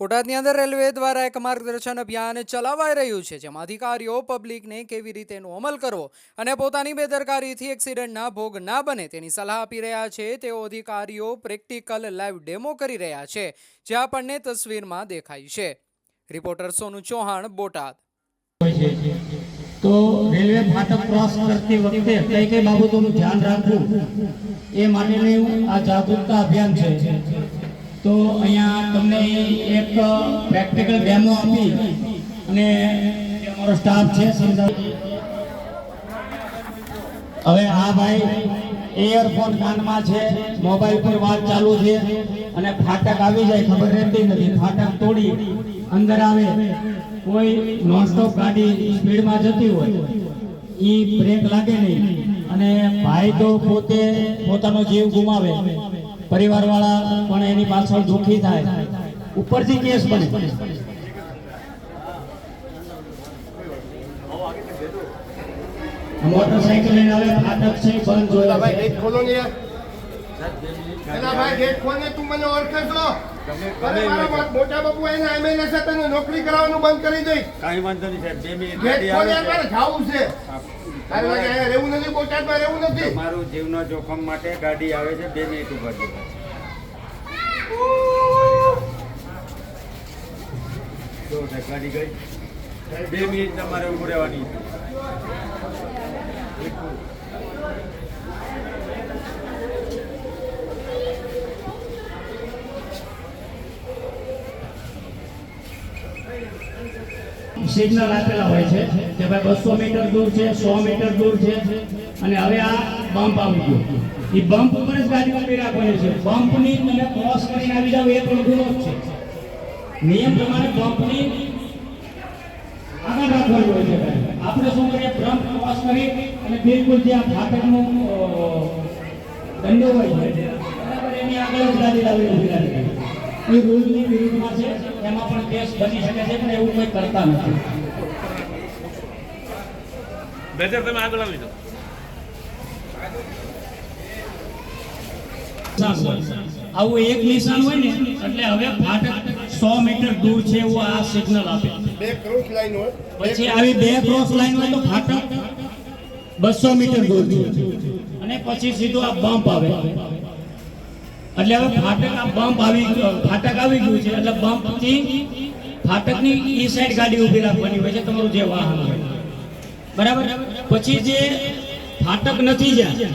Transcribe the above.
બોટાદની અંદર રેલવે દ્વારા એક માર્ગદર્શન અભિયાન ચલાવાઈ રહ્યું છે, જેમાં અધિકારીઓ, પબ્લિકને કેવી રીતે એનો અમલ કરવો અને પોતાની બેદરકારીથી એક્સિડન્ટના ભોગ ના બને તેની સલાહ આપી રહ્યા છે. તેઓ અધિકારીઓ, પ્રેક્ટિકલ લાઈવ ડેમો કરી રહ્યા છે, જે આપણને તસવીરમાં દેખાય છે. રિપોર્ટર સોનુ ચૌહાણ, બોટાદ. તો રેલવે ફાટક ક્રોસ કરતી વખતે કઈ કઈ બાબતોનું ધ્યાન રાખવું એ માટેનું આ જાગૃતતા અભિયાન છે. તો અહીંયા તમને એક પ્રેક્ટિકલ ડેમો આપી અને અમારો સ્ટાફ છે હવે આ ભાઈ એરફોન કાનમાં છે મોબાઈલ પર વાત ચાલુ છે અને ફાટક આવી જાય, ખબર રહેતી નથી. ફાટક તોડી, અંદર આવે, કોઈ નોનસ્ટોપ ગાડી સ્પીડમાં જતી હોય એ બ્રેક લાગે નહીં. અને ભાઈ તો પોતે પોતાનો જીવ ગુમાવે. પરિવારવાળા પણ એની પાછળ દુઃખી થાય. ઉપરથી કેસ બને. મોટરસાઇકલ લઈને આવે ફાટક છે બંધ જોયા ભાઈ ગેટ ખોલો ને પેલા ભાઈ ગેટ ખોલ ને તું મને ઓળખે છો મોટા બાપુ એને એમએલએ છે તને નોકરી કરાવવાનું બંધ કરી દઈ કાંઈ વાંધો નહીં સાહેબ બે મિનિટ. જાવું છે. રહેવું નથી તમારું જીવનો જોખમ માટે ગાડી આવે છે, બે મિનિટ ઉપર. જો ગાડી ગઈ. બે મિનિટ તમારે ઉભું રહેવાની સિગ્નલ આપેલા હોય છે કે ભાઈ બસો મીટર દૂર છે, સો મીટર દૂર છે. અને હવે આ બમ્પ આવી ગયો. એ બમ્પ ઉપર જ ગાડી ઊભી રાખવાની છે. બમ્પની તમે ક્રોસ કરીને આવી જાવ એ પણ ગુનો છે. નિયમ પ્રમાણે બમ્પની આગળ રાખવાની હોય છે આપણે શું કરીએ? બમ્પ ક્રોસ કરી અને બિલકુલ જે આ ફાટકનો દંડો હોય છે, બરાબર, એની આગળ જ ગાડી લાવી ઊભી રાખી. એ વિરુદ્ધમાં છે એમાં પણ કેસ બની શકે છે પણ એવું કોઈ કરતા નથી બેટર તમે આગળ આવી જાઓ. આવું એક નિશાન હોય ને એટલે હવે ફાટક સો મીટર દૂર છે એવું આ સિગ્નલ આપે. બે ક્રોસ લાઈન હોય. પછી આવી બે ક્રોસ લાઈન હોય તો ફાટક બસો મીટર દૂર છે. અને પછી સીધો આ બમ્પ આવે. એટલે હવે ફાટક આ બમ્પ આવી ફાટક આવી ગયું છે, એટલે બમ્પથી ફાટકની ઈ સાઈડ ગાડી ઊભી રાખવાની હોય છે, તમારું જે વાહન હોય. બરાબર? પછી જે ફાટક નથી જ્યાં